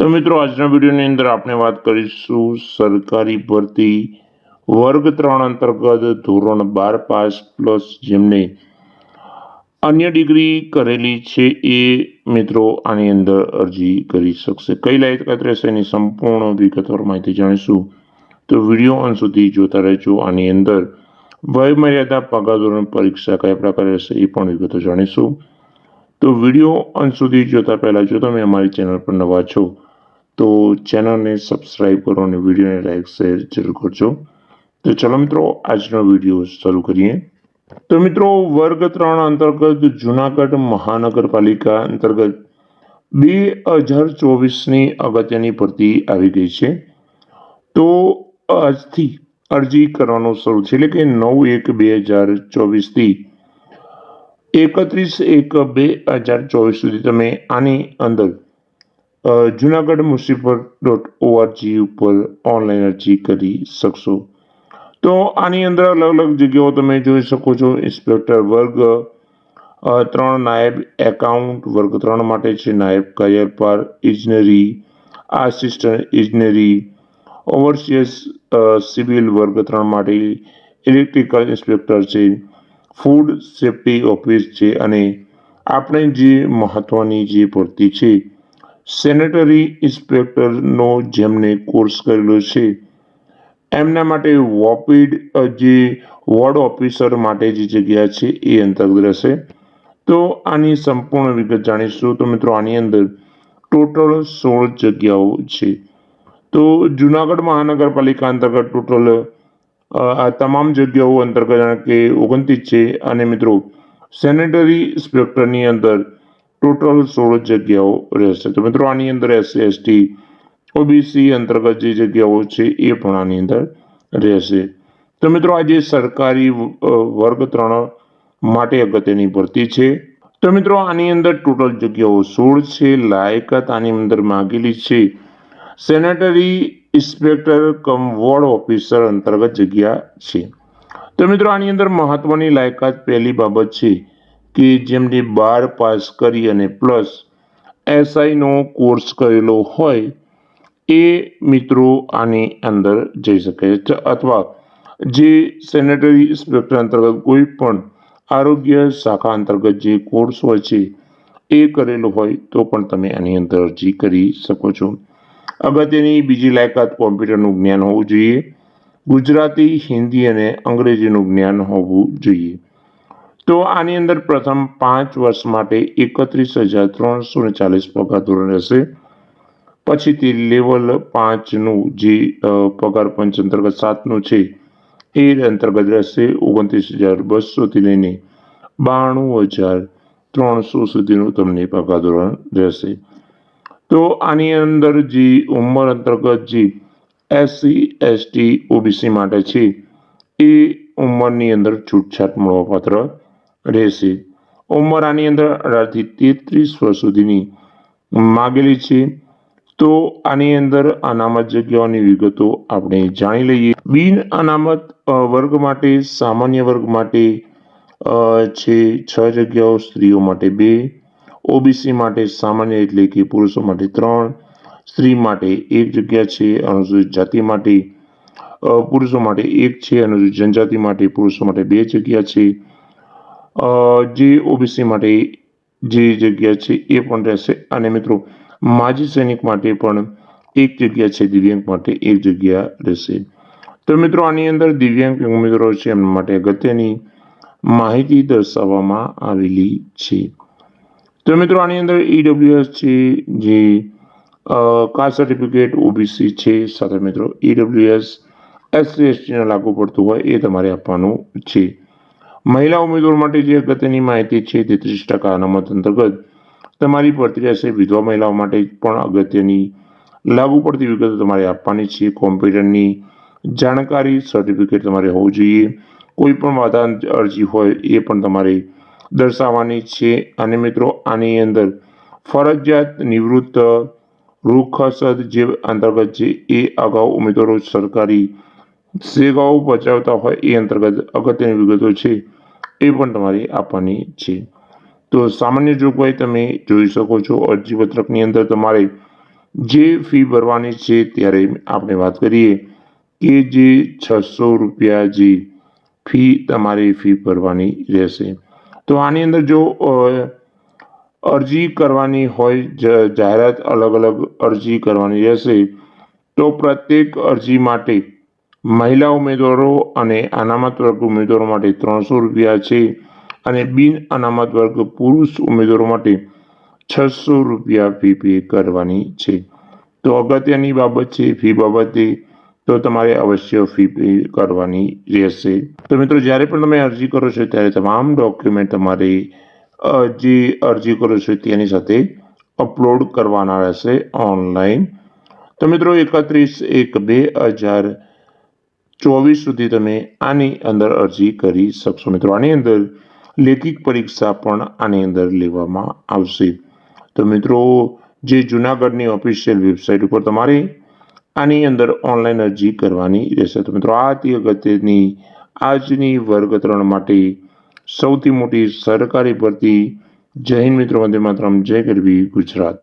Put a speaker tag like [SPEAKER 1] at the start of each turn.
[SPEAKER 1] તો મિત્રો, આજના વિડીયોની અંદર આપણે વાત કરીશું સરકારી ભરતી વર્ગ ત્રણ અંતર્ગત ધોરણ બાર પાસ પ્લસ જેમને અન્ય ડિગ્રી કરેલી છે એ મિત્રો આની અંદર અરજી કરી શકશે. કઈ લાયકાત રહેશે એની સંપૂર્ણ વિગતવાર માહિતી જાણીશું. તો વીડિયો અંત સુધી જોતા રહેજો. આની અંદર વય મર્યાદા પગાર ધોરણ, પરીક્ષા કયા પ્રકારે રહેશે એ પણ વિગતો જાણીશું. તો વીડિયો અંત સુધી જોતા પહેલાં જો તમે અમારી ચેનલ પર નવા છો તો ચેનલને સબસ્ક્રાઈબ કરો અને વિડીયોને લાઈક શેર જરૂર કરજો. તો ચલો મિત્રો, આજનો વીડિયો શરૂ કરીએ. તો મિત્રો, વર્ગ ત્રણ અંતર્ગત જુનાગઢ મહાનગરપાલિકા અંતર્ગત બે હજાર ચોવીસની અગત્યની ભરતી આવી ગઈ છે. તો આજથી અરજી કરવાનું શરૂ છે, એટલે કે નવ એક બે હજાર ચોવીસથી એકત્રીસ એક બે હજાર ચોવીસ સુધી તમે આની અંદર Junagadh municipal dot O R G ઉપર ઓનલાઈન અરજી કરી શકશો. તો આની અંદર અલગ અલગ જગ્યાઓ તમે જોઈ શકો છો. ઇન્સ્પેક્ટર વર્ગ ત્રણ નાયબ એકાઉન્ટ વર્ગ ત્રણ માટે છે. નાયબ કાર્યપાર ઇજનેરી આસિસ્ટન્ટ ઇજનેરી ઓવરસિયર્સ સિવિલ વર્ગ ત્રણ માટે ઇલેક્ટ્રિકલ ઇન્સ્પેક્ટર છે ફૂડ સેફ્ટી ઓફિસ છે અને આપણે જે મહત્ત્વની જે ભરતી છે સેનેટરી ઇન્સ્પેક્ટરનો જેમને કોર્સ કરેલો છે, એમના માટે વોપિડ જે વોર્ડ ઓફિસર માટે જે જગ્યા છે એ અંતર્ગત રહેશે તો આની સંપૂર્ણ વિગત જાણીશું. તો મિત્રો, આની અંદર ટોટલ સોળ જગ્યાઓ છે. તો જુનાગઢ મહાનગરપાલિકા અંતર્ગત ટોટલ આ તમામ જગ્યાઓ અંતર્ગત કે ઓગણત્રીસ છે. અને મિત્રો, સેનેટરી ઇન્સ્પેક્ટરની અંદર ટોટલ સોળ જગ્યાઓ રહેશે. તો મિત્રો, આની અંદર એસસી એસટી ઓબીસી અંતર્ગત જે જગ્યાઓ છે, એ પણ આની અંદર રહેશે. તો મિત્રો આજે સરકારી વર્ગ ત્રણ માટે અગત્યની ભરતી છે. તો મિત્રો, આની અંદર ટોટલ જગ્યાઓ સોળ છે. લાયકાત આની અંદર માગેલી છે. Sanitary inspector cum ward officer અંતર્ગત જગ્યા છે. તો મિત્રો, આની અંદર મહત્વની લાયકાત પહેલી બાબત છે. કે જેમને બાર પાસ કરી અને પ્લસ એસઆઈનો કોર્સ કરેલો હોય, એ મિત્રો આની અંદર જઈ શકે છે. અથવા જે સેનેટરી ઇન્સ્પેક્ટર અંતર્ગત કોઈ પણ આરોગ્ય શાખા અંતર્ગત જે કોર્સ હોય છે, એ કરેલો હોય, તો પણ તમે આની અંદર અરજી કરી શકો છો. અગત્યની બીજી લાયકાત કોમ્પ્યુટરનું જ્ઞાન હોવું જોઈએ, ગુજરાતી, હિન્દી અને અંગ્રેજીનું જ્ઞાન હોવું જોઈએ. તો આની અંદર પ્રથમ પાંચ વર્ષ માટે એકત્રીસ હજાર ત્રણસો ને ચાલીસ પગાર ધોરણ રહેશે. પછીથી લેવલ પાંચનું જે પગાર પંચ અંતર્ગત સાતનું છે, એ અંતર્ગત રહેશે ઓગણત્રીસ હજાર બસોથી લઈને બાણું હજાર ત્રણસો સુધીનું તમને પગાર ધોરણ રહેશે. તો આની અંદર જે ઉંમર અંતર્ગત જે એસસી, એસટી, ઓબીસી માટે છે, એ ઉંમરની અંદર છૂટછાટ મળવાપાત્ર રહેશે. ઉંમર આની અંદર અઢારથી તેત્રીસ વર્ષ સુધીની માગેલી છે. તો આની અંદર અનામત જગ્યાઓની વિગતો આપણે જાણી લઈએ. બિન અનામત વર્ગ માટે, સામાન્ય વર્ગ માટે છે છ જગ્યાઓ સ્ત્રીઓ માટે બે, ઓબીસી માટે સામાન્ય એટલે કે પુરુષો માટે ત્રણ, સ્ત્રી માટે એક જગ્યા છે, અનુસૂચિત જાતિ માટે પુરુષો માટે એક છે, અનુસૂચિત જનજાતિ માટે પુરુષો માટે બે જગ્યા છે. જે ઓબીસી માટે જે જગ્યા છે એ પણ રહેશે. અને મિત્રો, માજી સૈનિક માટે પણ એક જગ્યા છે, દિવ્યાંગ માટે એક જગ્યા રહેશે. તો મિત્રો, આની અંદર દિવ્યાંગ ઉમેદવારો છે એમના માટે અગત્યની માહિતી દર્શાવવામાં આવેલી છે. તો મિત્રો, આની અંદર ઈડબ્લ્યુએસ છે, જે કાસ્ટ સર્ટિફિકેટ ઓબીસી છે, સાથે મિત્રો ઈડબ્લ્યુએસ એસસી એસટીને લાગુ પડતું હોય એ તમારે આપવાનું છે. મહિલા ઉમેદવાર માટે જે અગત્યની માહિતી છે તેત્રીસ ટકા અનામત અંતર્ગત તમારી ભરતી રહેશે વિધવા મહિલાઓ માટે પણ અગત્યની લાગુ પડતી વિગતો તમારે આપવાની છે. કોમ્પ્યુટરની જાણકારી સર્ટિફિકેટ તમારે હોવું જોઈએ. કોઈ પણ વાધા અરજી હોય એ પણ તમારે દર્શાવવાની છે. અને મિત્રો, આની અંદર ફરજિયાત નિવૃત્ત, રૂખસદ જે અંતર્ગત છે એ અગાઉ ઉમેદવારો સરકારી સેવાઓ બચાવતા હોય એ અંતર્ગત અગત્યની વિગતો છે, એ પણ તમારે આપવાની છે. તો સામાન્ય જોગવાઈ તમે જોઈ શકો છો, અરજીપત્રકની અંદર તમારે જે ફી ભરવાની છે ત્યારે આપણે વાત કરીએ કે જે છસો રૂપિયા જે ફી તમારી ફી ભરવાની રહેશે. તો આની અંદર જો અરજી કરવાની હોય જાહેરાત અલગ અલગ અરજી કરવાની રહેશે, તો પ્રત્યેક અરજી માટે મહિલા ઉમેદવારો અને અનામત વર્ગ ઉમેદવારો માટે ત્રણસો રૂપિયા છે અને બિન અનામત વર્ગ પુરુષ ઉમેદવારો માટે છસો રૂપિયા ફી પે કરવાની છે. તો અગત્યની બાબત છે ફી બાબતે તો તમારે અવશ્ય ફી પે કરવાની રહેશે. તો મિત્રો, જ્યારે પણ તમે અરજી કરો છો, ત્યારે તમામ ડોક્યુમેન્ટ તમારે જે અરજી કરો છો, તેની સાથે અપલોડ કરવાના રહેશે ઓનલાઈન તો મિત્રો, એકત્રીસ એક બે હજાર ચોવીસ સુધી તમે આની અંદર અરજી કરી શકશો. મિત્રો, આની અંદર લેખિત પરીક્ષા પણ આની અંદર લેવામાં આવશે. તો મિત્રો, જે જુનાગઢની ઓફિશિયલ વેબસાઇટ ઉપર તમારે આની અંદર ઓનલાઈન અરજી કરવાની રહેશે. તો મિત્રો, આ તે અગત્યની, આજની વર્ગ ત્રણ માટે સૌથી મોટી સરકારી ભરતી. હિન્દ મિત્રો, વંદે માતરમ, જય ગરવી ગુજરાત.